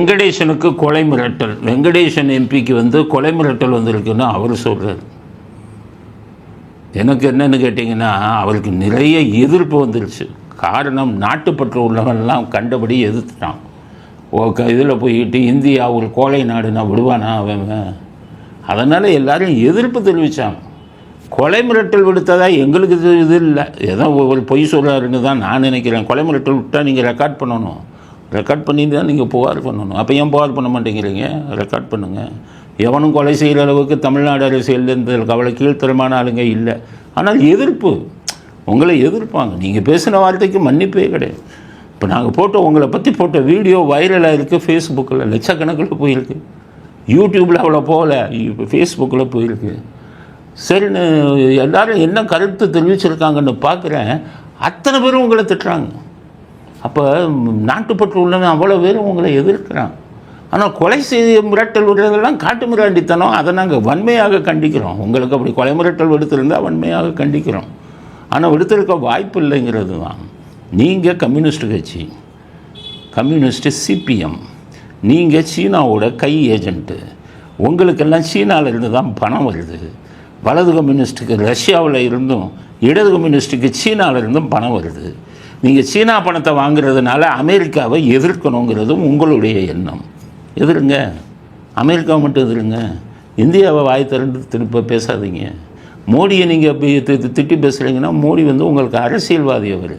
வெங்கடேசனுக்கு கொலை மிரட்டல். வெங்கடேசன் எம்பிக்கு வந்து கொலை மிரட்டல் வந்திருக்குன்னு அவர் சொல்கிறார் எனக்கு என்னென்னு கேட்டிங்கன்னா அவருக்கு நிறைய எதிர்ப்பு வந்துருச்சு. காரணம் நாட்டுப்பற்று உள்ளவன்லாம் கண்டபடி எதிர்த்துட்டான். ஓ இதில் போய்கிட்டு இந்தியா ஒரு கோழை நாடுனா விடுவானா அவன்? அதனால் எல்லாரும் எதிர்ப்பு தெரிவித்தாங்க கொலை மிரட்டல் விடுத்ததா எங்களுக்கு இது இது இல்லை. ஏதோ ஒரு பொய் சொல்கிறாருன்னு தான் நான் நினைக்கிறேன். கொலை மிரட்டல் விட்டால் நீங்கள் ரெக்கார்ட் பண்ணணும். ரெக்கார்ட் பண்ணி தான் நீங்கள் புகார் பண்ணணும். அப்போ ஏன் புகார் பண்ண மாட்டேங்கிறீங்க? ரெக்கார்ட் பண்ணுங்கள் எவனும் கொலை செய்கிற அளவுக்கு தமிழ்நாடு அரசியல் இந்த கவலை கீழ்த்தரமான ஆளுங்க இல்லை. ஆனால் எதிர்ப்பு. உங்களை எதிர்ப்பாங்க. நீங்கள் பேசின வார்த்தைக்கு மன்னிப்பே கிடையாது. இப்போ நாங்கள் போட்ட உங்களை பற்றி போட்ட வீடியோ வைரலாக இருக்குது ஃபேஸ்புக்கில் லட்சக்கணக்கில் போயிருக்கு. யூடியூப்பில் அவ்வளோ போகல. இப்போ ஃபேஸ்புக்கில் போயிருக்கு. சரின்னு எல்லோரும் என்ன கருத்து தெரிவிச்சிருக்காங்கன்னு பார்க்குறேன் அத்தனை பேரும் உங்களை திட்டுறாங்க. அப்போ நாட்டுப்பற்று உள்ளவன் அவ்வளோ பேரும் உங்களை எதிர்க்கிறான். ஆனால் கொலை செய்ய மிரட்டல் விடுறதெல்லாம் காட்டு மிராண்டித்தனம். அதை நாங்கள் வன்மையாக கண்டிக்கிறோம். உங்களுக்கு அப்படி கொலை மிரட்டல் விடுத்திருந்தால் வன்மையாக கண்டிக்கிறோம். ஆனால் விடுத்திருக்க வாய்ப்பு இல்லைங்கிறது தான். நீங்கள் கம்யூனிஸ்ட் கட்சி கம்யூனிஸ்ட்டு சிபிஎம் நீங்கள் சீனாவோட கை ஏஜென்ட்டு. உங்களுக்கெல்லாம் சீனாவிலிருந்து தான் பணம் வருது. வலது கம்யூனிஸ்ட்டுக்கு ரஷ்யாவில் இருந்தும் இடது கம்யூனிஸ்ட்டுக்கு சீனாவில் இருந்தும் பணம் வருது. நீங்கள் சீனா பணத்தை வாங்குறதுனால அமெரிக்காவை எதிர்க்கணுங்கிறதும் உங்களுடைய எண்ணம். எதிருங்க. அமெரிக்காவை மட்டும் எதிருங்க. இந்தியாவை வாய் திறந்து திருப்ப பேசாதீங்க. மோடியை நீங்கள் திட்டி பேசுகிறீங்கன்னா மோடி வந்து உங்களுக்கு அரசியல்வாதி அவர்.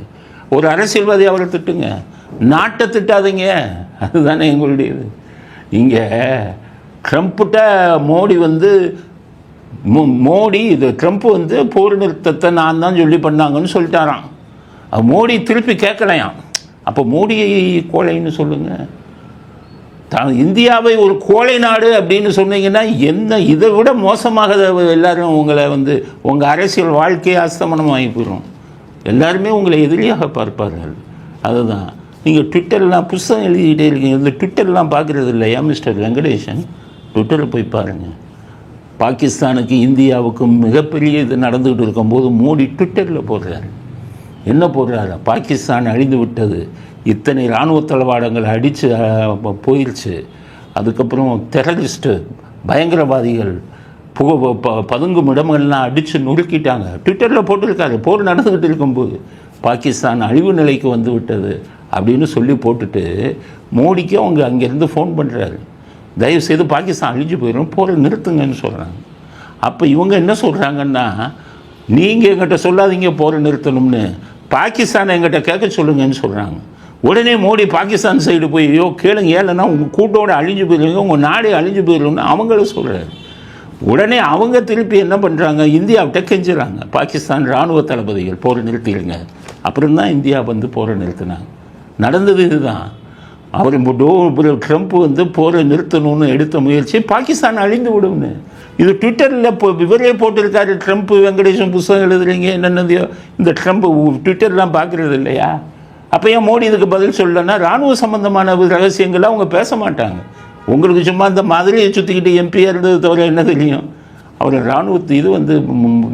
ஒரு அரசியல்வாதி அவரை திட்டுங்க. நாட்டை திட்டாதீங்க. அதுதானே எங்களுடையது. இங்கே ட்ரம்ப்கிட்ட மோடி வந்து மோ- மோடி இது ட்ரம்ப் வந்து போர் நிறுத்தத்தை நான் தான் சொல்லி பண்ணாங்கன்னு சொல்லிட்டாராம். மோடி திருப்பி கேட்கலையாம் அப்போ மோடியை கோழைன்னு சொல்லுங்கள் தான் இந்தியாவை ஒரு கோழை நாடு அப்படின்னு சொன்னீங்கன்னா என்ன இதை விட மோசமாக எல்லாரும் உங்களை வந்து உங்கள் அரசியல் வாழ்க்கையை அஸ்தமனமாகி போயிடும் எல்லாருமே உங்களை எதிரியாக பார்ப்பார்கள். அதுதான். நீங்கள் ட்விட்டர்லாம் புஸ்தகம் எழுதிக்கிட்டே இருக்கீங்க. இந்த ட்விட்டர்லாம் பார்க்குறது இல்லையா மிஸ்டர் வெங்கடேஷன் ட்விட்டரில் போய் பாருங்கள் பாகிஸ்தானுக்கு இந்தியாவுக்கும் மிகப்பெரிய இது நடந்துகிட்டு இருக்கும்போது மோடி ட்விட்டரில் போடுறாரு. என்ன போடுறாரு பாகிஸ்தான் அழிந்து விட்டது. இத்தனை இராணுவ தளவாடங்கள் அடித்து போயிடுச்சு அதுக்கப்புறம் டெரரிஸ்ட்டு பயங்கரவாதிகள் புக ப- பதுங்கும் இடமெல்லாம் அடித்து நொறுக்கிட்டாங்க. ட்விட்டரில் போட்டிருக்காரு. போர் நடந்துக்கிட்டு இருக்கும்போது பாகிஸ்தான் அழிவு நிலைக்கு வந்து விட்டது அப்படின்னு சொல்லி போட்டுட்டு மோடிக்கு அவங்க அங்கேருந்து ஃபோன் பண்ணுறாரு தயவுசெய்து பாகிஸ்தான் அழிஞ்சு போயிடும் போரை நிறுத்துங்கன்னு சொல்கிறாங்க அப்போ இவங்க என்ன சொல்கிறாங்கன்னா நீங்கள் எங்கிட்ட சொல்லாதீங்க போரை நிறுத்தணும்னு. பாகிஸ்தானை எங்கிட்ட கேட்க சொல்லுங்கன்னு சொல்கிறாங்க உடனே மோடி பாகிஸ்தான் சைடு போய் ஐயோ கேளுங்க ஏழைன்னா உங்கள் கூட்டோட அழிஞ்சு போயிருவீங்க உங்கள் நாடே அழிஞ்சு போயிடும்னு அவங்கள சொல்கிறாரு உடனே அவங்க திருப்பி என்ன பண்ணுறாங்க இந்தியாவிட்ட கெஞ்சுறாங்க. பாகிஸ்தான் இராணுவ தளபதிகள் போரை நிறுத்திடுங்க. அப்புறம் தான் இந்தியா வந்து போரை நிறுத்தினாங்க. நடந்தது இதுதான். அவர் டோ ட்ரம்ப் வந்து போரை நிறுத்தணும்னு எடுத்த முயற்சி பாகிஸ்தான் அழிந்து விடும்னு. இது ட்விட்டரில் இப்போ இவரே போட்டிருக்காரு ட்ரம்ப் வெங்கடேஷன் புஸ்தகம் எழுதுறீங்க என்னென்னதையோ. இந்த ட்ரம்ப் ட்விட்டர்லாம் பார்க்குறது இல்லையா? அப்போ ஏன் மோடி இதுக்கு பதில் சொல்லலைன்னா இராணுவ சம்மந்தமான ரகசியங்களை அவங்க பேச மாட்டாங்க. உங்களுக்கு சும்மா இந்த மாதிரியை சுற்றிக்கிட்டு எம்பியாக இருந்தது தவிர என்ன தெரியும்? அவர் இராணுவத்து இது வந்து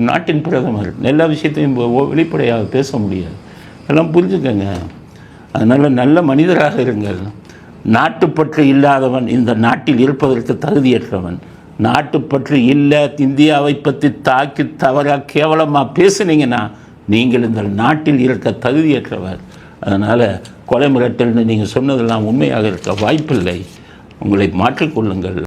நாட்டின் பிரதமர். எல்லா விஷயத்தையும் வெளிப்படையாக பேச முடியாது. எல்லாம் புரிஞ்சுக்கங்க. அதனால் நல்ல மனிதராக இருங்கள் நாட்டுப்பற்று இல்லாதவன் இந்த நாட்டில் இருப்பதற்கு தகுதியற்றவன். நாட்டுப்பற்று இல்லை இந்தியாவை பற்றி தாக்கி தவறாக கேவலமாக பேசுனீங்கன்னா நீங்கள் இந்த நாட்டில் இருக்க தகுதியற்றவர். அதனால் கொலை மிரட்டல்னு நீங்கள் சொன்னதெல்லாம் உண்மையாக இருக்க வாய்ப்பில்லை. உங்களை மாற்றிக்கொள்ளுங்கள்